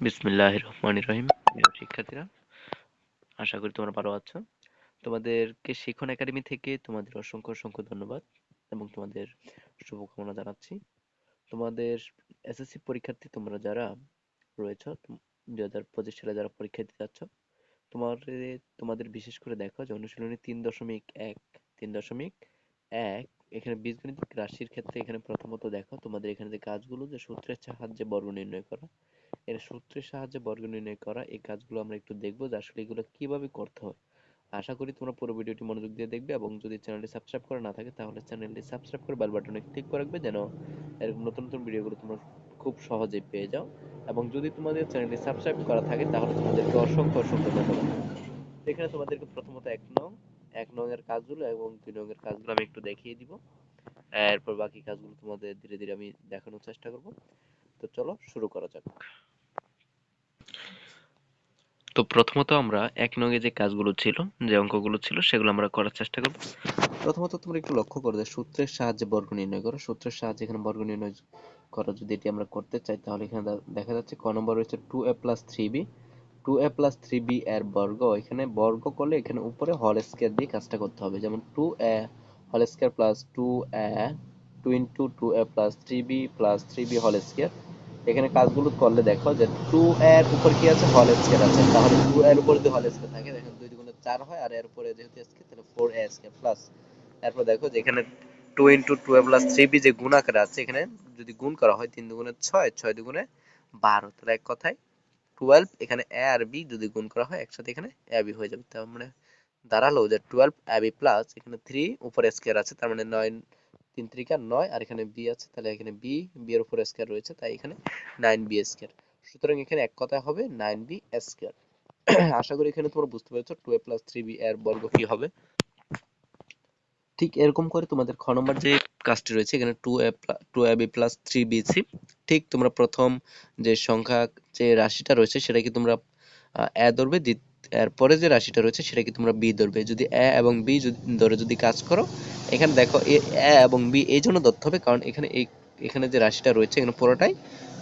বিসমিল্লাহ রহমান রহিম শিক্ষার্থীরা, আশা করি তোমরা ভালো আছো। তোমাদেরকে শিখন একাডেমি থেকে তোমাদের অসংখ্য অসংখ্য ধন্যবাদ এবং তোমাদের শুভকামনা জানাচ্ছি। তোমাদের এসএসসি পরীক্ষার্থী তোমরা যারা রয়েছ দুই হাজার পঁচিশ সালে যারা পরীক্ষা দিতে যাচ্ছ, তোমার তোমাদের বিশেষ করে দেখো যে অনুশীলনী তিন দশমিক এক, তিন দশমিক এক এখানে বীজগণিত রাশির ক্ষেত্রে এখানে প্রথমত দেখো, তোমাদের এখানে যে কাজগুলো, যে সূত্রের সাহায্যে বর্গ নির্ণয় করা, এর সূত্রের সাহায্যে বর্গ নির্ণয় করা, এই কাজগুলো আমরা একটু দেখব যে আসলে এগুলো কীভাবে করতে হয়। আশা করি তোমরা পুরো ভিডিওটি মনোযোগ দিয়ে দেখবে এবং যদি চ্যানেলটি সাবস্ক্রাইব করা না থাকে, তাহলে চ্যানেলটি সাবস্ক্রাইব করে বেল বাটনে ক্লিক করে রাখবে যেন এরকম নতুন নতুন ভিডিওগুলো তোমরা খুব সহজেই পেয়ে যাও। এবং যদি তোমাদের চ্যানেলটি সাবস্ক্রাইব করা থাকে, তাহলে তোমাদেরকে অসংখ্য অসংখ্য ধন্যবাদ। এখানে তোমাদেরকে প্রথমত এক নং এক নং এর কাজগুলো এবং দুই নং এর কাজগুলো আমি একটু দেখিয়ে দিব। এরপর বাকি কাজগুলো তোমাদের ধীরে ধীরে আমি দেখানোর চেষ্টা করব। তো চলো, শুরু করা যাক। তো প্রথমত আমরা এক নঙ্গে যে কাজগুলো ছিল, যে অঙ্কগুলো ছিল, সেগুলো আমরা করার চেষ্টা করব। প্রথমত তোমরা একটু লক্ষ্য করো যে সূত্রের সাহায্যে বর্গ নির্ণয় করো। সূত্রের সাহায্যে এখানে বর্গ নির্ণয় করা যদি এটি আমরা করতে চাই, তাহলে এখানে দেখা যাচ্ছে ক নম্বর রয়েছে two A plus three B two A plus three B এর বর্গ, এখানে বর্গ করলে এখানে উপরে হল স্কয়ার দিয়ে কাজটা করতে হবে। যেমন টু এ হল square plus two A two into two A plus three B plus three B হল স্কয়ার এখানে কাজগুলো করলে দেখো যে টু এর উপর কি আছে? হল স্কয়ার আছে। তাহলে টু এর উপর যদি হল স্কয়ার থাকে দেখেন দুই দুগুণে চার হয়, আর এর উপরে যেহেতু স্কয়ার তাহলে ফোর এ স্কয়ার প্লাস এরপর দেখো যে এখানে two into two A plus three B যে গুণ আকারে আছে, এখানে যদি গুণ করা হয়, তিন দুগুণে ছয় ছয় দুগুণে বারো। তাহলে এক কথায় টুয়েলভ এখানে এ আর বি যদি গুণ করা হয়, একসাথে এখানে এ বি হয়ে যাবে। তার মানে দাঁড়াল যে টুয়েলভ এ বি প্লাস এখানে থ্রি উপরে স্কয়ার আছে। তার মানে নয় তিন ত্রিকা নয়, আর এখানে বি আছে। তাহলে এখানে বি বি এর উপর স্কয়ার রয়েছে, তাই এখানে নাইন বি স্কয়ার সুতরাং এখানে এক কথায় হবে নাইন বি স্কয়ার আশা করি এখানে তোমরা বুঝতে পেরেছ two A plus three B এর বর্গ কি হবে। ঠিক এরকম করে তোমাদের খ নম্বর যে কাজটি রয়েছে, এখানে two A two A B plus three B C ঠিক তোমরা প্রথম যে সংখ্যা যে রাশিটা রয়েছে সেটা কি তোমরা এ ধরবে এরপরে যে রাশিটা রয়েছে সেটা কি তোমরা বি ধরবে। যদি এ এবং বি ধরে যদি কাজ করো, এখানে দেখো এ এবং বি এই জন্য ধরতে হবে, কারণ এখানে এই, এখানে যে রাশিটা রয়েছে এখানে পুরোটাই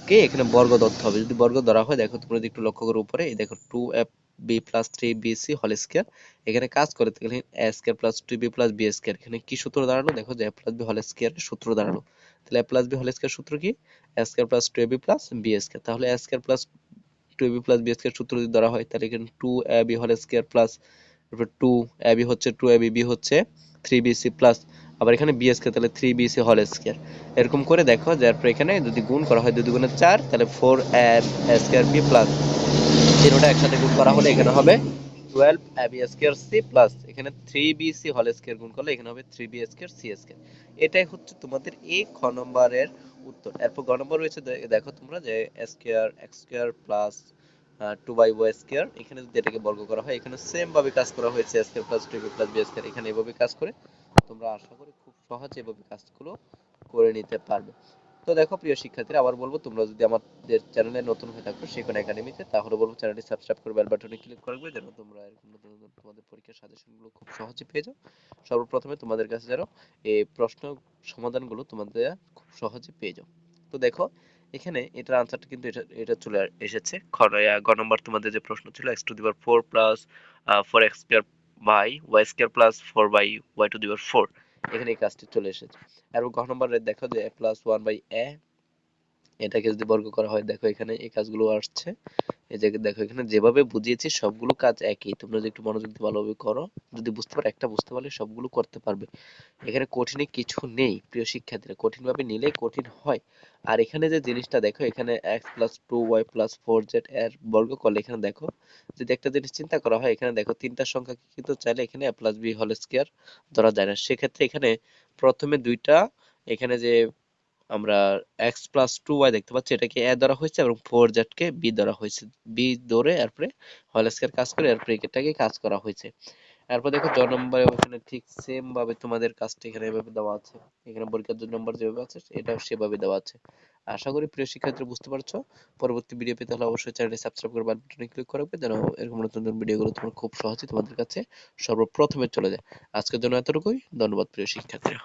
কে? এখানে বর্গ ধরতে হবে। যদি বর্গ ধরা হয়, দেখো তোমরা যদি একটু লক্ষ্য করো উপরে, এই দেখো two B plus three B C হল স্কোয়ার এখানে কাজ করে তাহলে A square plus two B plus B square এখানে কি সূত্র দাঁড়াল? দেখো যে এ প্লাস বি হল স্কোয়ার সূত্র দাঁড়াল। তাহলে এ প্লাস বি হল স্কোয়ার সূত্র কি? A square plus two B plus B square তাহলে A square plus two B plus B square সূত্র যদি ধরা হয়, তাহলে এখানে টু এ বি হল square plus two A B হচ্ছে টু এ বি বি হচ্ছে থ্রি বি সি প্লাস আবার এখানে বি স্কোয়ার তাহলে থ্রি বি সি হল স্কোয়ার এরকম করে দেখো যারপর এখানে যদি গুণ করা হয় দুই গুণে চার, তাহলে ফোর স্কোয়ার বি প্লাস তিনটা একসাথে গুণ করা হলে এখানে হবে twelve A B square C plus এখানে থ্রি বি সি হল স্কোয়ার গুণ করলে এখানে হবে three B square C square এটাই হচ্ছে তোমাদের এই খ নম্বরের উত্তর। এরপর গ নম্বর রয়েছে দেখো তোমরা যে square X square plus two by Y square এখানে যদি এটাকে বর্গ করা হয়, এখানে সেম ভাবে কাজ করা হয়েছে square plus two B plus B square এখানে এভাবে কাজ করে তোমরা আশা করি খুব সহজে এভাবে কাজগুলো করে নিতে পারবে। তো দেখো, প্রিয় শিক্ষার্থীরা, আবার বলব, তোমরা যদি আমাদের চ্যানেলে নতুন হয়ে থাকো শিখন একাডেমিতে, তাহলে বলব চ্যানেলটি সাবস্ক্রাইব করে বেল বাটনে ক্লিক করবে যেন তোমরা এরকম নতুন নতুন তোমাদের পরীক্ষার সাজেশনগুলো খুব সহজে পেয়ে যাও। সর্বপ্রথমে তোমাদের কাছে যেন এই প্রশ্ন সমাধানগুলো তোমাদের খুব সহজে পেয়ে যাও। তো দেখো, এখানে এটার আনসারটা কিন্তু এটা এটা চলে এসেছে। গ নম্বর তোমাদের যে প্রশ্ন ছিল X to the power four plus four X square by Y square plus four by Y to the power four এখানে এই কাজটি চলে এসেছে। এবং ঘ নম্বরে দেখো যে প্লাস ওয়ান বাই এ এটাকে যদি বর্গ করা হয়, দেখো এখানে এই কাজগুলো আসছে। এই যে দেখো, এখানে যেভাবে বুঝিয়েছি, সবগুলো কাজ একই। তোমরা যদি একটু মনোযোগ দিয়ে ভালোভাবে করো, যদি বুঝতে পারো, একটা বুঝতে পারলে সবগুলো করতে পারবে। এখানে কঠিনে কিছু নেই, প্রিয় শিক্ষার্থীরা। কঠিন ভাবে নিলে কঠিন হয়। আর এখানে যে জিনিসটা দেখো, এখানে X plus two Y plus four Z এর বর্গ করলে এখানে দেখো, যদি একটা জিনিস চিন্তা করা হয়, এখানে দেখো তিনটা সংখ্যা কিন্তু চাইলে এখানে A plus B whole square ধরা যায় না। সেক্ষেত্রে এখানে প্রথমে দুইটা, এখানে যে আমরা এক্স প্লাস টু ওয়াই দেখতে পাচ্ছি, এটাকে এ ধরা হয়েছে এবং ফোর জেডকে বি ধরা হয়েছে। বি ধরে এরপরে হল স্কয়ার কাজ করে এরপরে এটাকে কাজ করা হয়েছে। এরপর দেখো জ নম্বরে ওখানে ঠিক সেম ভাবে তোমাদের কাজটা এখানে এভাবে দেওয়া আছে। এখানে পরীক্ষার জন্য নম্বর যেভাবে আছে, এটাও সেভাবে দেওয়া আছে। আশা করি প্রিয় শিক্ষার্থী বুঝতে পারছ। পরবর্তী ভিডিও পেতে হলে অবশ্যই চ্যানেলটি সাবস্ক্রাইব করে বেল বাটনে ক্লিক করে রাখবে, যেন এরকম নতুন নতুন ভিডিওগুলো তোমার খুব সহজেই তোমাদের কাছে সর্বপ্রথমে চলে যায়। আজকের জন্য এতটুকুই। ধন্যবাদ প্রিয় শিক্ষার্থীরা।